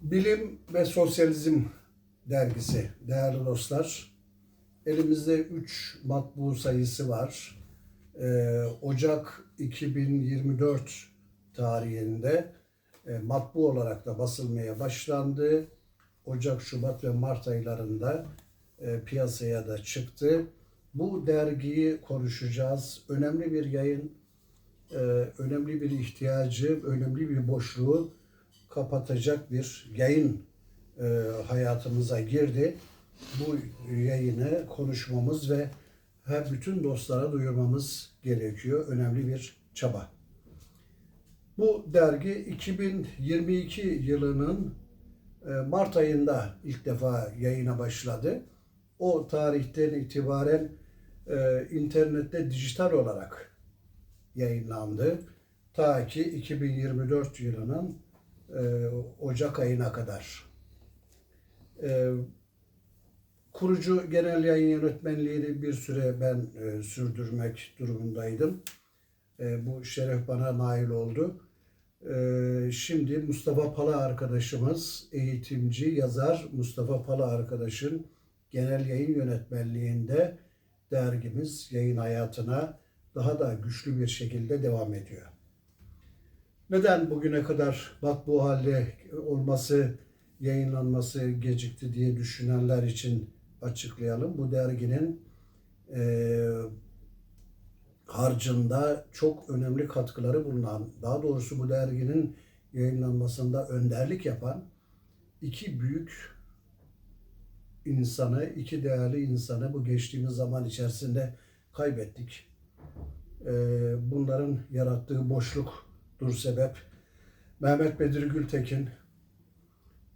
Bilim ve Sosyalizm dergisi değerli dostlar. Elimizde 3 matbu sayısı var. Ee, Ocak 2024 tarihinde e, matbu olarak da basılmaya başlandı. Ocak, Şubat ve Mart aylarında e, piyasaya da çıktı. Bu dergiyi konuşacağız. Önemli bir yayın, e, önemli bir ihtiyacı, önemli bir boşluğu kapatacak bir yayın e, hayatımıza girdi. Bu yayını konuşmamız ve her bütün dostlara duyurmamız gerekiyor. Önemli bir çaba. Bu dergi 2022 yılının e, Mart ayında ilk defa yayına başladı. O tarihten itibaren e, internette dijital olarak yayınlandı. Ta ki 2024 yılının e, Ocak ayına kadar. E, kurucu genel yayın yönetmenliğini bir süre ben e, sürdürmek durumundaydım. E, bu şeref bana nail oldu. E, şimdi Mustafa Pala arkadaşımız, eğitimci, yazar Mustafa Pala arkadaşın genel yayın yönetmenliğinde dergimiz yayın hayatına daha da güçlü bir şekilde devam ediyor. Neden bugüne kadar bak bu halde olması, yayınlanması gecikti diye düşünenler için açıklayalım. Bu derginin e, harcında çok önemli katkıları bulunan, daha doğrusu bu derginin yayınlanmasında önderlik yapan iki büyük insanı, iki değerli insanı bu geçtiğimiz zaman içerisinde kaybettik. E, bunların yarattığı boşluk dur sebep. Mehmet Bedir Gültekin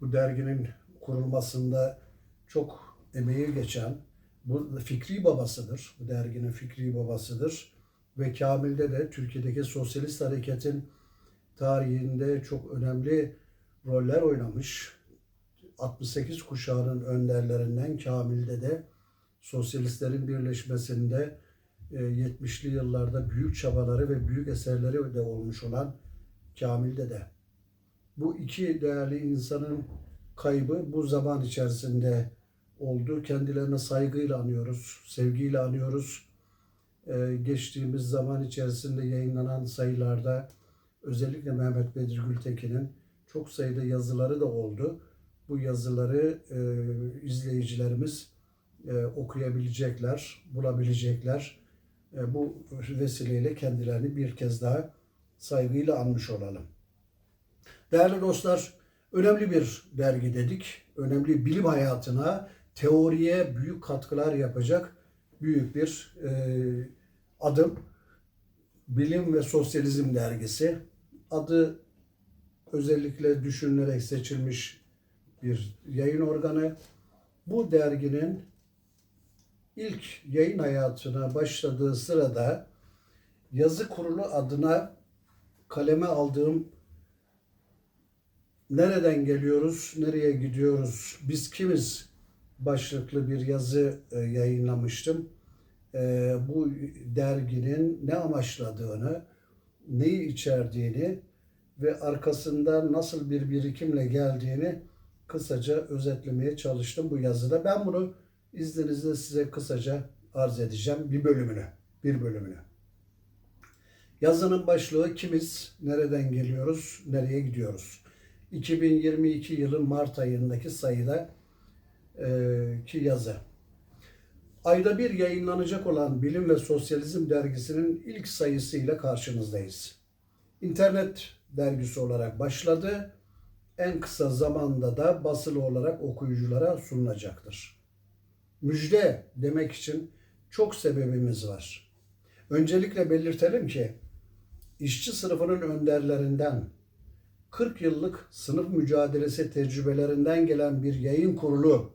bu derginin kurulmasında çok emeği geçen, bu fikri babasıdır. Bu derginin fikri babasıdır. Ve Kamil'de de Türkiye'deki sosyalist hareketin tarihinde çok önemli roller oynamış. 68 kuşağının önderlerinden Kamil'de de sosyalistlerin birleşmesinde 70'li e, yıllarda büyük çabaları ve büyük eserleri de olmuş olan Kamil'de de. Bu iki değerli insanın kaybı bu zaman içerisinde oldu. Kendilerine saygıyla anıyoruz, sevgiyle anıyoruz. Ee, geçtiğimiz zaman içerisinde yayınlanan sayılarda özellikle Mehmet Bedir Gültekin'in çok sayıda yazıları da oldu. Bu yazıları e, izleyicilerimiz e, okuyabilecekler, bulabilecekler. E, bu vesileyle kendilerini bir kez daha saygıyla anmış olalım. Değerli dostlar, önemli bir dergi dedik. Önemli bilim hayatına, teoriye büyük katkılar yapacak büyük bir e, adım. Bilim ve Sosyalizm Dergisi. Adı özellikle düşünülerek seçilmiş bir yayın organı. Bu derginin ilk yayın hayatına başladığı sırada yazı kurulu adına kaleme aldığım nereden geliyoruz, nereye gidiyoruz, biz kimiz başlıklı bir yazı e, yayınlamıştım. E, bu derginin ne amaçladığını, neyi içerdiğini ve arkasında nasıl bir birikimle geldiğini kısaca özetlemeye çalıştım bu yazıda. Ben bunu izninizle size kısaca arz edeceğim bir bölümünü, bir bölümünü. Yazının başlığı kimiz, nereden geliyoruz, nereye gidiyoruz? 2022 yılı Mart ayındaki sayıda e, ki yazı. Ayda bir yayınlanacak olan Bilim ve Sosyalizm dergisinin ilk sayısıyla karşınızdayız. İnternet dergisi olarak başladı. En kısa zamanda da basılı olarak okuyuculara sunulacaktır. Müjde demek için çok sebebimiz var. Öncelikle belirtelim ki işçi sınıfının önderlerinden 40 yıllık sınıf mücadelesi tecrübelerinden gelen bir yayın kurulu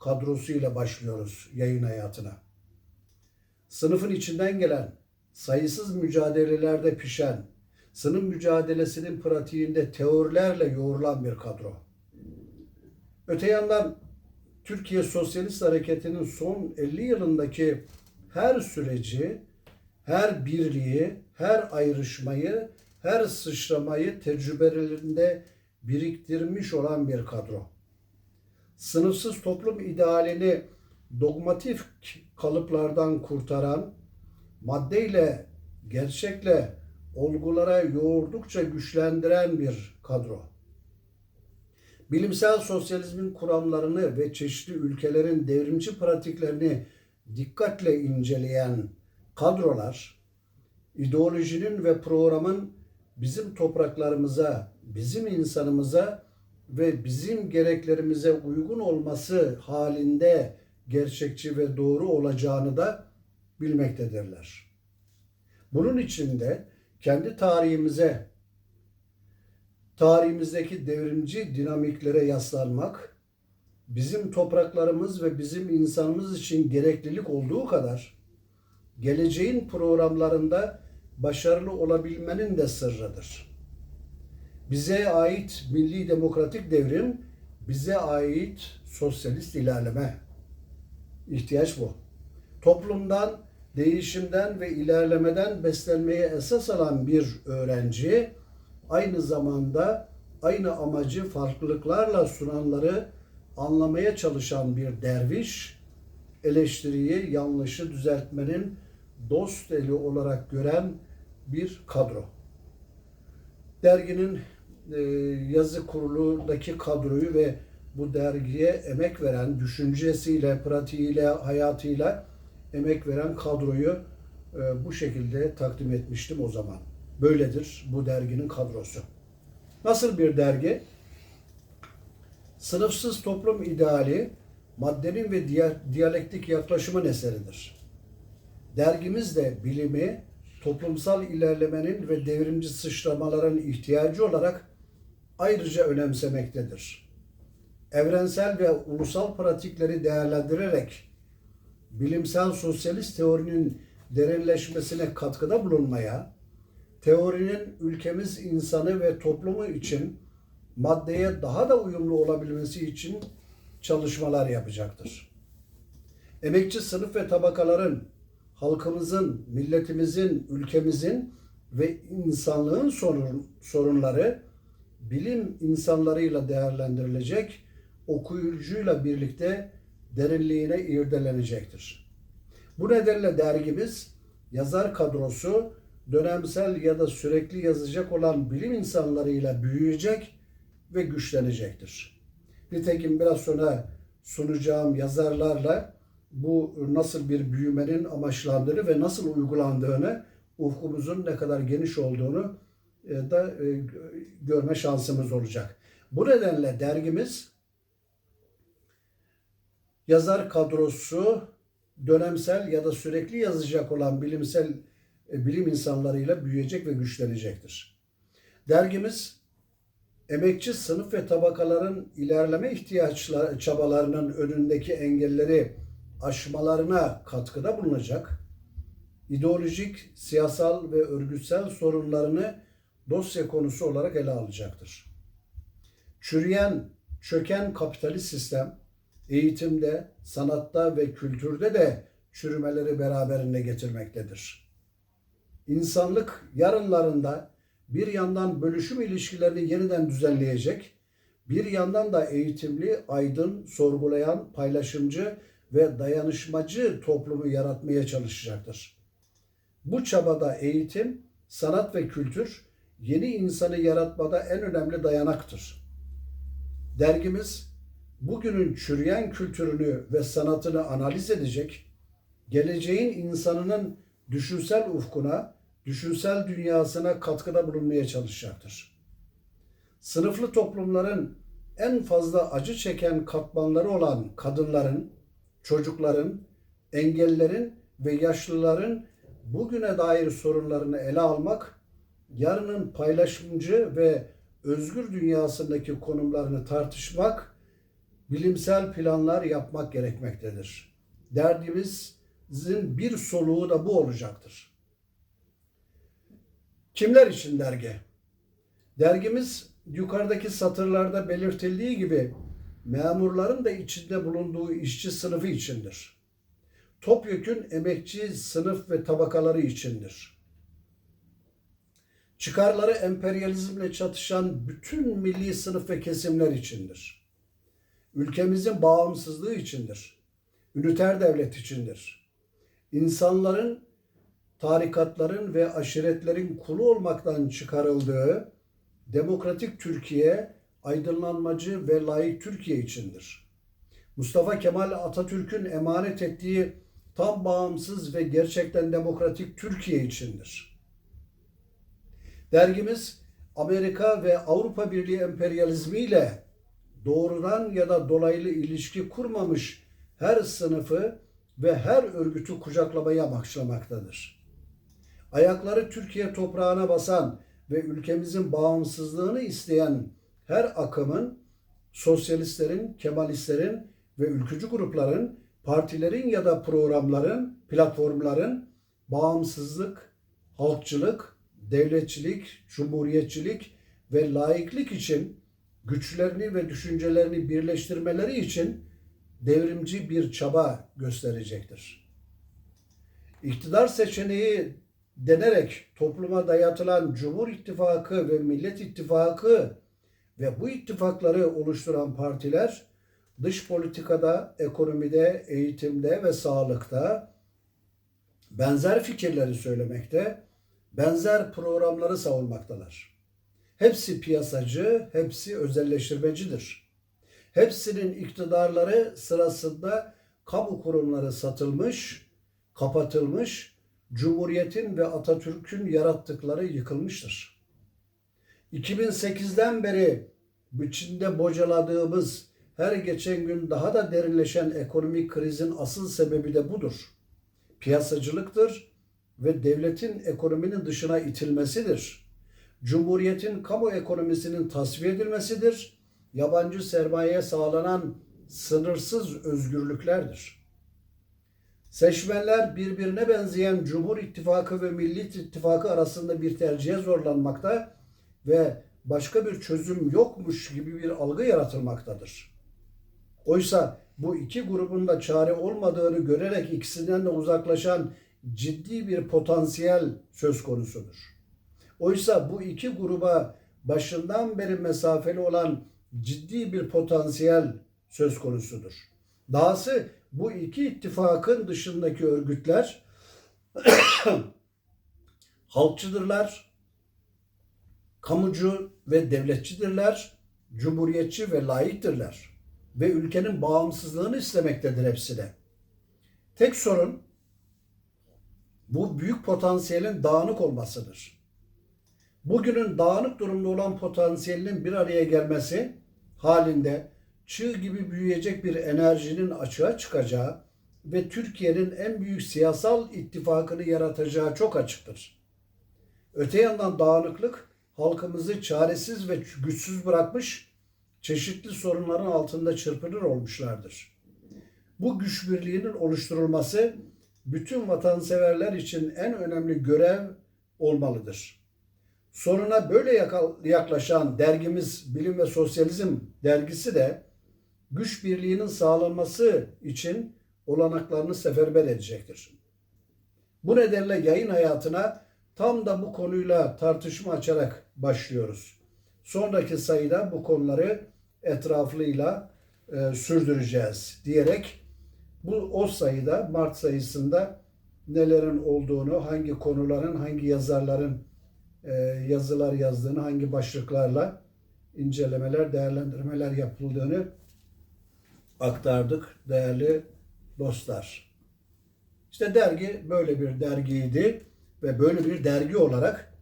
kadrosuyla başlıyoruz yayın hayatına. Sınıfın içinden gelen, sayısız mücadelelerde pişen, sınıf mücadelesinin pratiğinde teorilerle yoğrulan bir kadro. Öte yandan Türkiye Sosyalist Hareketi'nin son 50 yılındaki her süreci, her birliği, her ayrışmayı, her sıçramayı tecrübelerinde biriktirmiş olan bir kadro. Sınıfsız toplum idealini dogmatik kalıplardan kurtaran, maddeyle, gerçekle olgulara yoğurdukça güçlendiren bir kadro. Bilimsel sosyalizmin kuramlarını ve çeşitli ülkelerin devrimci pratiklerini dikkatle inceleyen kadrolar, ideolojinin ve programın bizim topraklarımıza, bizim insanımıza ve bizim gereklerimize uygun olması halinde gerçekçi ve doğru olacağını da bilmektedirler. Bunun için de kendi tarihimize, tarihimizdeki devrimci dinamiklere yaslanmak, bizim topraklarımız ve bizim insanımız için gereklilik olduğu kadar, geleceğin programlarında başarılı olabilmenin de sırrıdır. Bize ait milli demokratik devrim, bize ait sosyalist ilerleme. İhtiyaç bu. Toplumdan, değişimden ve ilerlemeden beslenmeye esas alan bir öğrenci, aynı zamanda aynı amacı farklılıklarla sunanları anlamaya çalışan bir derviş, eleştiriyi, yanlışı düzeltmenin dost eli olarak gören bir kadro. Derginin e, yazı kurulundaki kadroyu ve bu dergiye emek veren, düşüncesiyle, pratiğiyle, hayatıyla emek veren kadroyu e, bu şekilde takdim etmiştim o zaman. Böyledir bu derginin kadrosu. Nasıl bir dergi? Sınıfsız toplum ideali maddenin ve diyalektik yaklaşımın eseridir. Dergimiz de bilimi, toplumsal ilerlemenin ve devrimci sıçramaların ihtiyacı olarak ayrıca önemsemektedir. Evrensel ve ulusal pratikleri değerlendirerek bilimsel sosyalist teorinin derinleşmesine katkıda bulunmaya, teorinin ülkemiz insanı ve toplumu için maddeye daha da uyumlu olabilmesi için çalışmalar yapacaktır. Emekçi sınıf ve tabakaların, halkımızın, milletimizin, ülkemizin ve insanlığın sorun, sorunları bilim insanlarıyla değerlendirilecek, okuyucuyla birlikte derinliğine irdelenecektir. Bu nedenle dergimiz yazar kadrosu dönemsel ya da sürekli yazacak olan bilim insanlarıyla büyüyecek ve güçlenecektir. Nitekim biraz sonra sunacağım yazarlarla bu nasıl bir büyümenin amaçlandığını ve nasıl uygulandığını, ufkumuzun ne kadar geniş olduğunu e, da e, görme şansımız olacak. Bu nedenle dergimiz yazar kadrosu dönemsel ya da sürekli yazacak olan bilimsel bilim insanlarıyla büyüyecek ve güçlenecektir. Dergimiz emekçi sınıf ve tabakaların ilerleme ihtiyaçları çabalarının önündeki engelleri aşmalarına katkıda bulunacak, ideolojik, siyasal ve örgütsel sorunlarını dosya konusu olarak ele alacaktır. Çürüyen, çöken kapitalist sistem eğitimde, sanatta ve kültürde de çürümeleri beraberinde getirmektedir. İnsanlık yarınlarında bir yandan bölüşüm ilişkilerini yeniden düzenleyecek, bir yandan da eğitimli, aydın, sorgulayan, paylaşımcı ve dayanışmacı toplumu yaratmaya çalışacaktır. Bu çabada eğitim, sanat ve kültür yeni insanı yaratmada en önemli dayanaktır. Dergimiz bugünün çürüyen kültürünü ve sanatını analiz edecek, geleceğin insanının düşünsel ufkuna, düşünsel dünyasına katkıda bulunmaya çalışacaktır. Sınıflı toplumların en fazla acı çeken katmanları olan kadınların, çocukların, engellerin ve yaşlıların bugüne dair sorunlarını ele almak, yarının paylaşımcı ve özgür dünyasındaki konumlarını tartışmak, bilimsel planlar yapmak gerekmektedir. Derdimizin bir soluğu da bu olacaktır. Kimler için dergi? Dergimiz yukarıdaki satırlarda belirtildiği gibi memurların da içinde bulunduğu işçi sınıfı içindir. Topyekün emekçi sınıf ve tabakaları içindir. çıkarları emperyalizmle çatışan bütün milli sınıf ve kesimler içindir. Ülkemizin bağımsızlığı içindir. Üniter devlet içindir. İnsanların, tarikatların ve aşiretlerin kulu olmaktan çıkarıldığı demokratik Türkiye, aydınlanmacı ve layık Türkiye içindir. Mustafa Kemal Atatürk'ün emanet ettiği tam bağımsız ve gerçekten demokratik Türkiye içindir. Dergimiz Amerika ve Avrupa Birliği emperyalizmiyle doğrudan ya da dolaylı ilişki kurmamış her sınıfı ve her örgütü kucaklamaya amaçlamaktadır. Ayakları Türkiye toprağına basan ve ülkemizin bağımsızlığını isteyen her akımın, sosyalistlerin, kemalistlerin ve ülkücü grupların, partilerin ya da programların, platformların bağımsızlık, halkçılık, devletçilik, cumhuriyetçilik ve laiklik için güçlerini ve düşüncelerini birleştirmeleri için devrimci bir çaba gösterecektir. İktidar seçeneği denerek topluma dayatılan Cumhur İttifakı ve Millet İttifakı ve bu ittifakları oluşturan partiler dış politikada, ekonomide, eğitimde ve sağlıkta benzer fikirleri söylemekte, benzer programları savunmaktalar. Hepsi piyasacı, hepsi özelleştirmecidir. Hepsinin iktidarları sırasında kamu kurumları satılmış, kapatılmış, Cumhuriyet'in ve Atatürk'ün yarattıkları yıkılmıştır. 2008'den beri içinde bocaladığımız her geçen gün daha da derinleşen ekonomik krizin asıl sebebi de budur. Piyasacılıktır ve devletin ekonominin dışına itilmesidir. Cumhuriyetin kamu ekonomisinin tasfiye edilmesidir. Yabancı sermayeye sağlanan sınırsız özgürlüklerdir. Seçmenler birbirine benzeyen Cumhur İttifakı ve Milli İttifakı arasında bir tercihe zorlanmakta ve başka bir çözüm yokmuş gibi bir algı yaratılmaktadır. Oysa bu iki grubun da çare olmadığını görerek ikisinden de uzaklaşan ciddi bir potansiyel söz konusudur. Oysa bu iki gruba başından beri mesafeli olan ciddi bir potansiyel söz konusudur. Dahası bu iki ittifakın dışındaki örgütler halkçıdırlar, kamucu ve devletçidirler, cumhuriyetçi ve layıktırlar ve ülkenin bağımsızlığını istemektedir hepsi de. Tek sorun bu büyük potansiyelin dağınık olmasıdır. Bugünün dağınık durumda olan potansiyelinin bir araya gelmesi halinde çığ gibi büyüyecek bir enerjinin açığa çıkacağı ve Türkiye'nin en büyük siyasal ittifakını yaratacağı çok açıktır. Öte yandan dağınıklık halkımızı çaresiz ve güçsüz bırakmış, çeşitli sorunların altında çırpınır olmuşlardır. Bu güç birliğinin oluşturulması bütün vatanseverler için en önemli görev olmalıdır. Soruna böyle yaklaşan dergimiz Bilim ve Sosyalizm dergisi de güç birliğinin sağlanması için olanaklarını seferber edecektir. Bu nedenle yayın hayatına tam da bu konuyla tartışma açarak başlıyoruz. Sonraki sayıda bu konuları etraflıyla e, sürdüreceğiz diyerek bu o sayıda Mart sayısında nelerin olduğunu, hangi konuların, hangi yazarların e, yazılar yazdığını, hangi başlıklarla incelemeler, değerlendirmeler yapıldığını aktardık değerli dostlar. İşte dergi böyle bir dergiydi ve böyle bir dergi olarak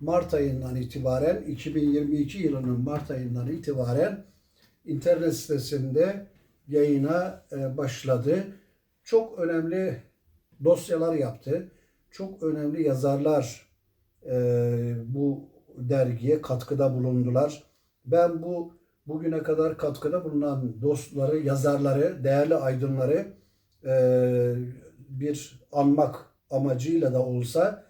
Mart ayından itibaren 2022 yılının Mart ayından itibaren internet sitesinde yayına e, başladı. Çok önemli dosyalar yaptı. Çok önemli yazarlar e, bu dergiye katkıda bulundular. Ben bu bugüne kadar katkıda bulunan dostları, yazarları, değerli aydınları e, bir anmak amacıyla da olsa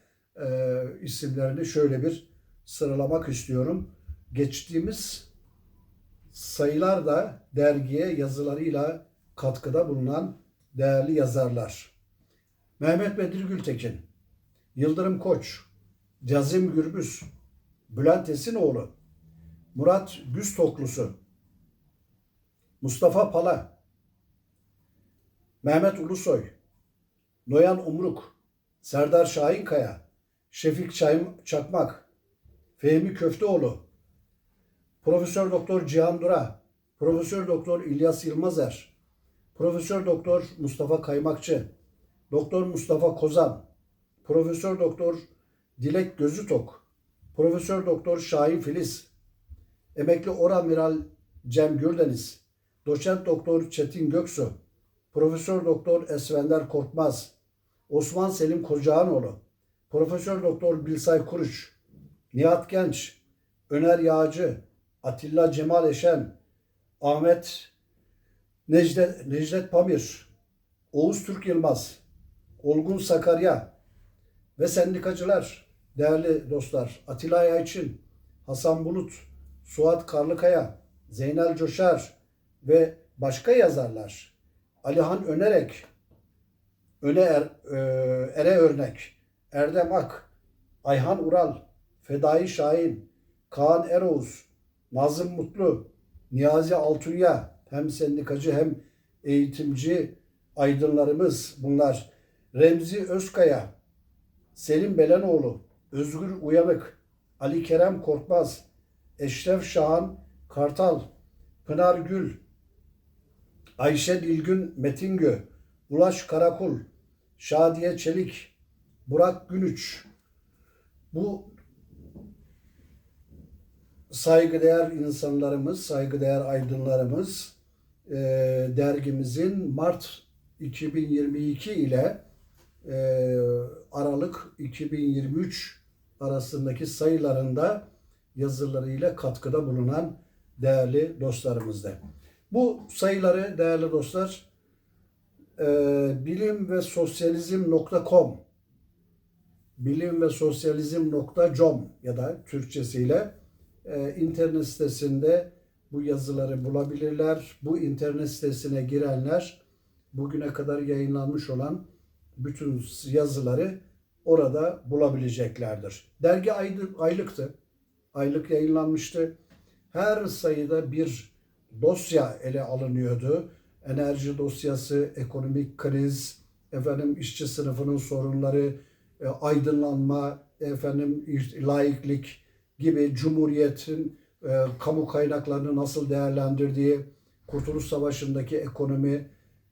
isimlerini şöyle bir sıralamak istiyorum. Geçtiğimiz sayılar da dergiye yazılarıyla katkıda bulunan değerli yazarlar. Mehmet Bedir Gültekin, Yıldırım Koç, Cazim Gürbüz, Bülent Esinoğlu, Murat Güstoklusu, Mustafa Pala, Mehmet Ulusoy, Noyan Umruk, Serdar Şahinkaya, Şefik Çay- Çakmak, Fehmi Köfteoğlu, Profesör Doktor Cihan Dura, Profesör Doktor İlyas Yılmazer, Profesör Doktor Mustafa Kaymakçı, Doktor Mustafa Kozan, Profesör Doktor Dilek Gözütok, Profesör Doktor Şahin Filiz, Emekli Oramiral Cem Gürdeniz, Doçent Doktor Çetin Göksu, Profesör Doktor Esvender Korkmaz, Osman Selim Kocağanoğlu, Profesör Doktor Bilsay Kuruç, Nihat Genç, Öner Yağcı, Atilla Cemal Eşen, Ahmet Necdet, Necdet Pamir, Oğuz Türk Yılmaz, Olgun Sakarya ve sendikacılar, değerli dostlar, Atilla Yayçın, Hasan Bulut, Suat Karlıkaya, Zeynel Coşar ve başka yazarlar, Alihan Önerek, Öne er, e, Ere Örnek, Erdem Ak, Ayhan Ural, Fedai Şahin, Kaan Eroğuz, Nazım Mutlu, Niyazi Altunya, hem sendikacı hem eğitimci aydınlarımız bunlar. Remzi Özkaya, Selim Belenoğlu, Özgür Uyanık, Ali Kerem Korkmaz, Eşref Şahan Kartal, Pınar Gül, Ayşe Dilgün Metingö, Ulaş Karakul, Şadiye Çelik, Burak Günüç. Bu saygıdeğer insanlarımız, saygıdeğer aydınlarımız e, dergimizin Mart 2022 ile e, Aralık 2023 arasındaki sayılarında yazılarıyla katkıda bulunan değerli dostlarımızda. Bu sayıları değerli dostlar e, bilim ve sosyalizm.com bilim ve sosyalizm.com ya da Türkçesiyle e, internet sitesinde bu yazıları bulabilirler. Bu internet sitesine girenler bugüne kadar yayınlanmış olan bütün yazıları orada bulabileceklerdir. Dergi aylıktı. Aylık yayınlanmıştı. Her sayıda bir dosya ele alınıyordu. Enerji dosyası, ekonomik kriz, efendim işçi sınıfının sorunları, e, aydınlanma, efendim laiklik gibi Cumhuriyet'in e, kamu kaynaklarını nasıl değerlendirdiği, Kurtuluş Savaşı'ndaki ekonomi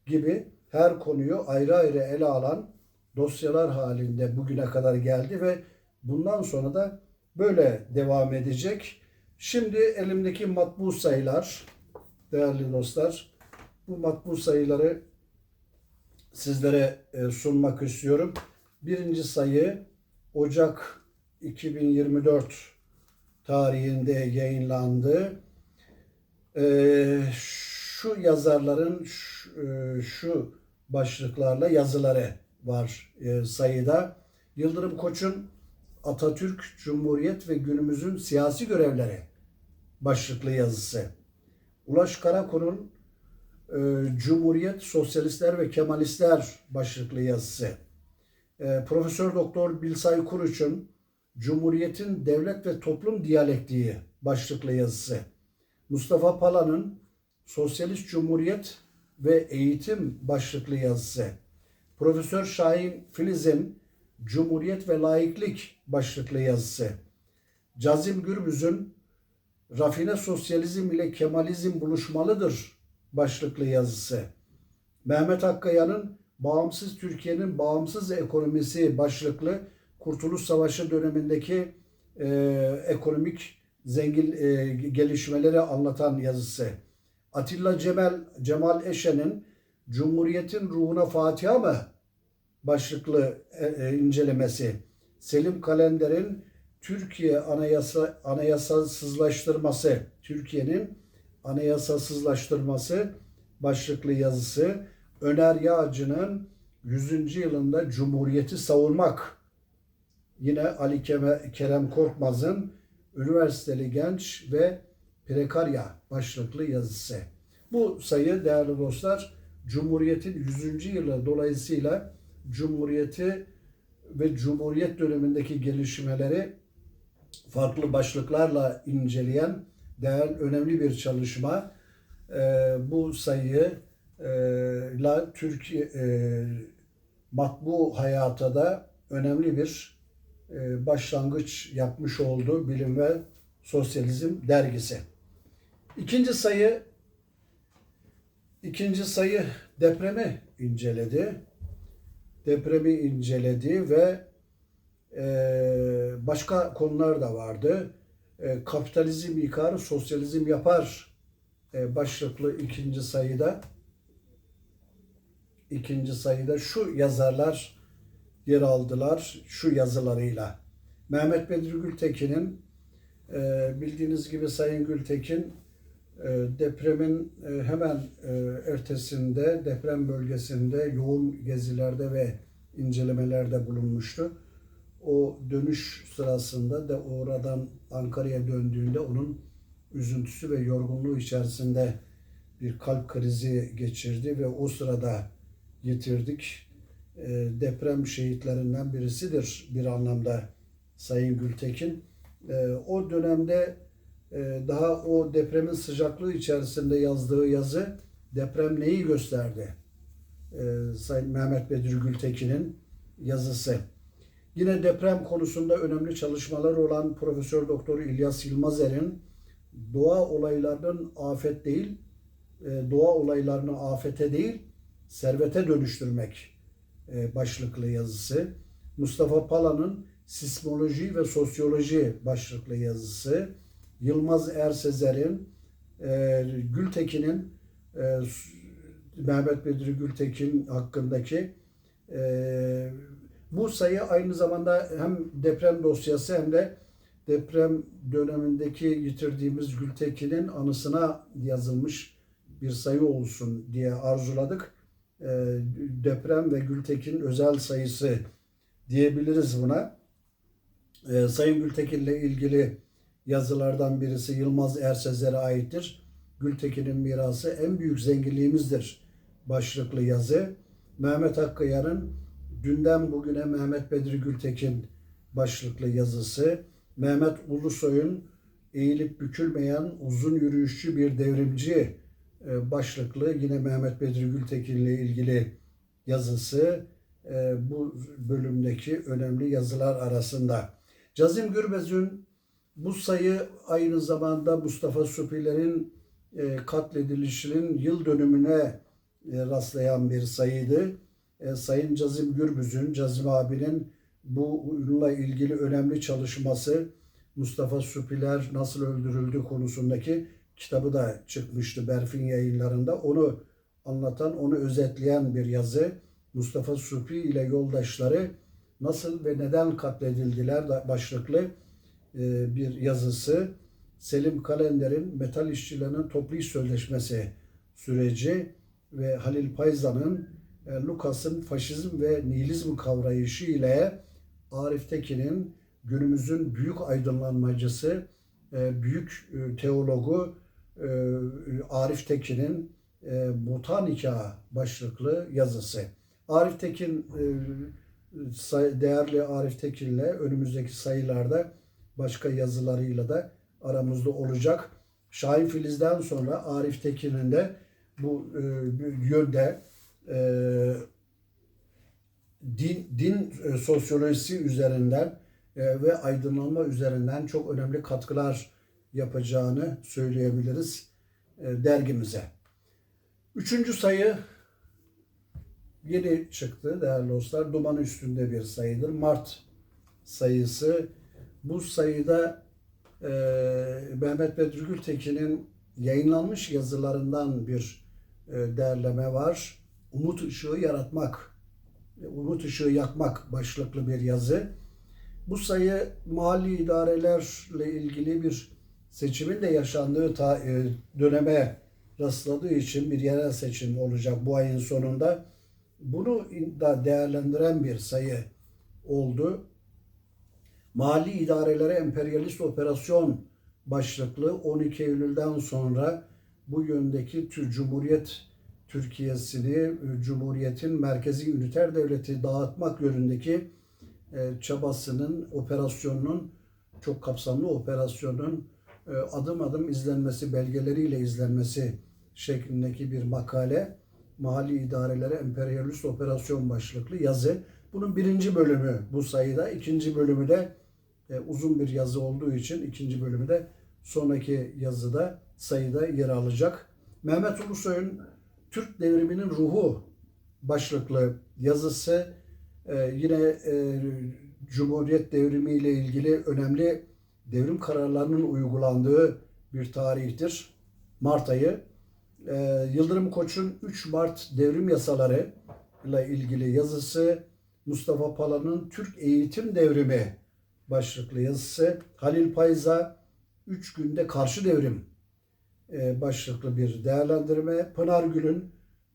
gibi her konuyu ayrı ayrı ele alan dosyalar halinde bugüne kadar geldi ve bundan sonra da böyle devam edecek. Şimdi elimdeki matbu sayılar değerli dostlar bu matbu sayıları sizlere e, sunmak istiyorum. Birinci sayı Ocak 2024 tarihinde yayınlandı. Ee, şu yazarların şu, e, şu başlıklarla yazıları var e, sayıda. Yıldırım Koç'un Atatürk, Cumhuriyet ve günümüzün siyasi görevleri başlıklı yazısı. Ulaş Karakul'un e, Cumhuriyet, Sosyalistler ve Kemalistler başlıklı yazısı. E, Profesör Doktor Bilsay Kuruç'un Cumhuriyetin Devlet ve Toplum Diyalektiği başlıklı yazısı. Mustafa Pala'nın Sosyalist Cumhuriyet ve Eğitim başlıklı yazısı. Profesör Şahin Filiz'in Cumhuriyet ve Laiklik başlıklı yazısı. Cazim Gürbüz'ün Rafine Sosyalizm ile Kemalizm buluşmalıdır başlıklı yazısı. Mehmet Hakkaya'nın Bağımsız Türkiye'nin Bağımsız Ekonomisi başlıklı Kurtuluş Savaşı dönemindeki e, ekonomik zengin e, gelişmeleri anlatan yazısı. Atilla Cemal Cemal Eşen'in Cumhuriyetin Ruhuna Fatiha mı başlıklı e, e, incelemesi. Selim Kalender'in Türkiye Anayasa Anayasasızlaştırması, Türkiye'nin anayasasızlaştırması başlıklı yazısı. Öner Yağcı'nın 100. yılında Cumhuriyeti savunmak Yine Ali Kerem Korkmaz'ın Üniversiteli Genç ve Prekarya başlıklı yazısı. Bu sayı değerli dostlar Cumhuriyet'in 100. yılı dolayısıyla Cumhuriyeti ve Cumhuriyet dönemindeki gelişmeleri farklı başlıklarla inceleyen değer önemli bir çalışma. Ee, bu sayıyı e, la Türkiye e, matbu hayata da önemli bir e, başlangıç yapmış oldu Bilim ve Sosyalizm dergisi. İkinci sayı ikinci sayı depremi inceledi. Depremi inceledi ve e, başka konular da vardı. E, kapitalizm yıkar, sosyalizm yapar e, başlıklı ikinci sayıda ikinci sayıda şu yazarlar yer aldılar şu yazılarıyla. Mehmet Bedri Gültekin'in e, bildiğiniz gibi Sayın Gültekin depremin e, hemen e, ertesinde deprem bölgesinde yoğun gezilerde ve incelemelerde bulunmuştu. O dönüş sırasında da oradan Ankara'ya döndüğünde onun üzüntüsü ve yorgunluğu içerisinde bir kalp krizi geçirdi ve o sırada yitirdik. E, deprem şehitlerinden birisidir bir anlamda Sayın Gültekin. E, o dönemde daha o depremin sıcaklığı içerisinde yazdığı yazı deprem neyi gösterdi? E, Sayın Mehmet Bedri Gültekin'in yazısı. Yine deprem konusunda önemli çalışmalar olan Profesör Doktor İlyas Yılmazer'in doğa olaylarının afet değil, e, doğa olaylarını afete değil, servete dönüştürmek e, başlıklı yazısı. Mustafa Pala'nın Sismoloji ve Sosyoloji başlıklı yazısı. Yılmaz Ersezer'in, e, Gültekin'in, e, Mehmet Bedri Gültekin hakkındaki e, bu sayı aynı zamanda hem deprem dosyası hem de deprem dönemindeki yitirdiğimiz Gültekin'in anısına yazılmış bir sayı olsun diye arzuladık. E, deprem ve Gültekin özel sayısı diyebiliriz buna. E, Sayın Gültekin ile ilgili yazılardan birisi Yılmaz Ersezer'e aittir. Gültekin'in mirası en büyük zenginliğimizdir başlıklı yazı. Mehmet Hakkıyar'ın Dünden Bugüne Mehmet Bedri Gültekin başlıklı yazısı. Mehmet Ulusoy'un Eğilip Bükülmeyen Uzun Yürüyüşçü Bir Devrimci e, başlıklı yine Mehmet Bedri Gültekin ile ilgili yazısı e, bu bölümdeki önemli yazılar arasında. Cazim Gürbez'in bu sayı aynı zamanda Mustafa Supiler'in e, katledilişinin yıl dönümüne rastlayan bir sayıydı. Sayın Cazim Gürbüz'ün, Cazim abinin bununla ilgili önemli çalışması Mustafa Supiler nasıl öldürüldü konusundaki kitabı da çıkmıştı Berfin yayınlarında. Onu anlatan, onu özetleyen bir yazı. Mustafa Supi ile yoldaşları nasıl ve neden katledildiler başlıklı e, bir yazısı. Selim Kalender'in Metal İşçilerinin Toplu İş Sözleşmesi süreci ve Halil Payzan'ın e, Lukas'ın faşizm ve nihilizm kavrayışı ile Arif Tekin'in günümüzün büyük aydınlanmacısı, e, büyük teologu Arif Tekin'in Botanika başlıklı yazısı. Arif Tekin değerli Arif Tekin'le önümüzdeki sayılarda başka yazılarıyla da aramızda olacak. Şahin Filiz'den sonra Arif Tekin'in de bu e, yönde e, din, din e, sosyolojisi üzerinden e, ve aydınlanma üzerinden çok önemli katkılar yapacağını söyleyebiliriz e, dergimize. Üçüncü sayı yeni çıktı değerli dostlar. Duman üstünde bir sayıdır. Mart sayısı. Bu sayıda e, Mehmet Bedri Gültekin'in yayınlanmış yazılarından bir e, derleme var. Umut ışığı yaratmak, umut ışığı yakmak başlıklı bir yazı. Bu sayı mali idarelerle ilgili bir seçimin de yaşandığı ta, e, döneme rastladığı için bir yerel seçim olacak bu ayın sonunda. Bunu da değerlendiren bir sayı oldu. Mali idarelere emperyalist operasyon başlıklı 12 Eylül'den sonra bu yöndeki tür Cumhuriyet Türkiye'sini, e, Cumhuriyet'in merkezi üniter devleti dağıtmak yönündeki e, çabasının, operasyonunun çok kapsamlı operasyonun e, adım adım izlenmesi, belgeleriyle izlenmesi şeklindeki bir makale. Mahalli idarelere emperyalist operasyon başlıklı yazı. Bunun birinci bölümü bu sayıda. ikinci bölümü de e, uzun bir yazı olduğu için ikinci bölümü de sonraki yazıda sayıda yer alacak. Mehmet Ulusoy'un Türk Devriminin Ruhu başlıklı yazısı e, yine e, Cumhuriyet Devrimi ile ilgili önemli devrim kararlarının uygulandığı bir tarihtir. Mart ayı. E, Yıldırım Koç'un 3 Mart devrim yasaları ile ilgili yazısı, Mustafa Pala'nın Türk Eğitim Devrimi başlıklı yazısı, Halil Payza 3 günde karşı devrim e, başlıklı bir değerlendirme, Pınar Gül'ün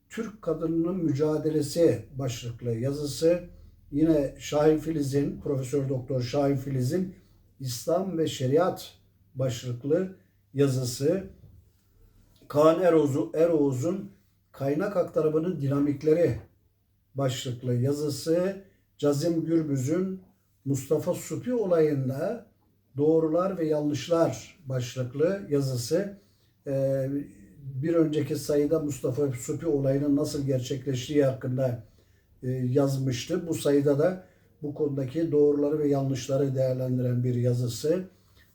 Türk kadınının mücadelesi başlıklı yazısı, yine Şahin Filiz'in, Profesör Doktor Şahin Filiz'in İslam ve Şeriat başlıklı yazısı, Kaan Eroğuz'u- Eroğuz'un kaynak aktarımının dinamikleri başlıklı yazısı, Cazim Gürbüz'ün Mustafa Supi olayında doğrular ve yanlışlar başlıklı yazısı, Ee, bir önceki sayıda Mustafa Supi olayının nasıl gerçekleştiği hakkında e, yazmıştı. Bu sayıda da bu konudaki doğruları ve yanlışları değerlendiren bir yazısı.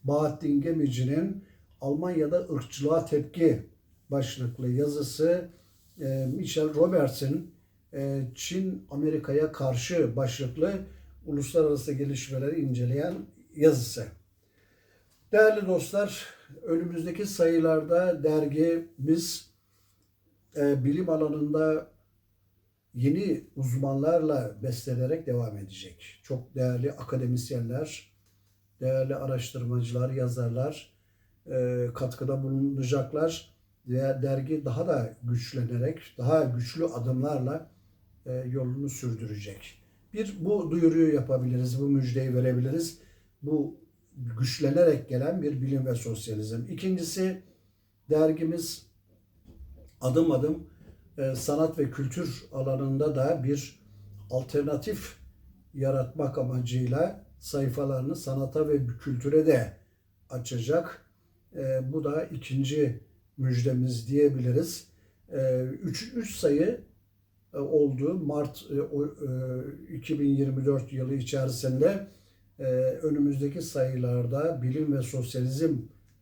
Bahattin Gemici'nin Almanya'da ırkçılığa tepki başlıklı yazısı. E, Michel Roberts'in e, Çin Amerika'ya karşı başlıklı uluslararası gelişmeleri inceleyen yazısı. Değerli dostlar, önümüzdeki sayılarda dergimiz e, bilim alanında yeni uzmanlarla beslenerek devam edecek. Çok değerli akademisyenler, değerli araştırmacılar, yazarlar e, katkıda bulunacaklar. Ve dergi daha da güçlenerek, daha güçlü adımlarla e, yolunu sürdürecek. Bir, bu duyuruyu yapabiliriz, bu müjdeyi verebiliriz. Bu güçlenerek gelen bir bilim ve sosyalizm. İkincisi, dergimiz adım adım e, sanat ve kültür alanında da bir alternatif yaratmak amacıyla sayfalarını sanata ve kültüre de açacak. E, bu da ikinci müjdemiz diyebiliriz. E, üç, üç sayı e, oldu Mart e, o, e, 2024 yılı içerisinde e, önümüzdeki sayılarda Bilim ve Sosyalizm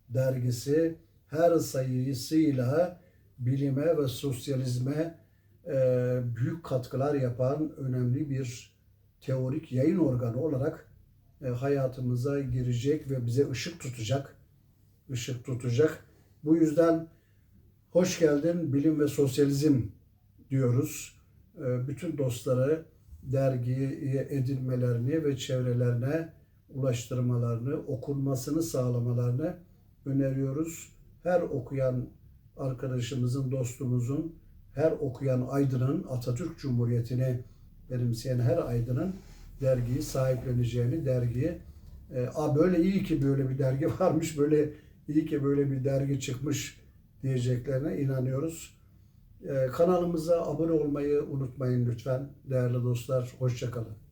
dergisi her sayısıyla bilime ve sosyalizme e, büyük katkılar yapan önemli bir teorik yayın organı olarak e, hayatımıza girecek ve bize ışık tutacak. ışık tutacak. Bu yüzden hoş geldin bilim ve sosyalizm diyoruz. E, bütün dostları dergiye edinmelerini ve çevrelerine ulaştırmalarını, okunmasını sağlamalarını öneriyoruz. Her okuyan arkadaşımızın, dostumuzun, her okuyan aydının, Atatürk Cumhuriyeti'ni benimseyen her aydının dergiyi sahipleneceğini, dergiyi e, a böyle iyi ki böyle bir dergi varmış, böyle iyi ki böyle bir dergi çıkmış diyeceklerine inanıyoruz. E, kanalımıza abone olmayı unutmayın lütfen değerli dostlar. Hoşçakalın.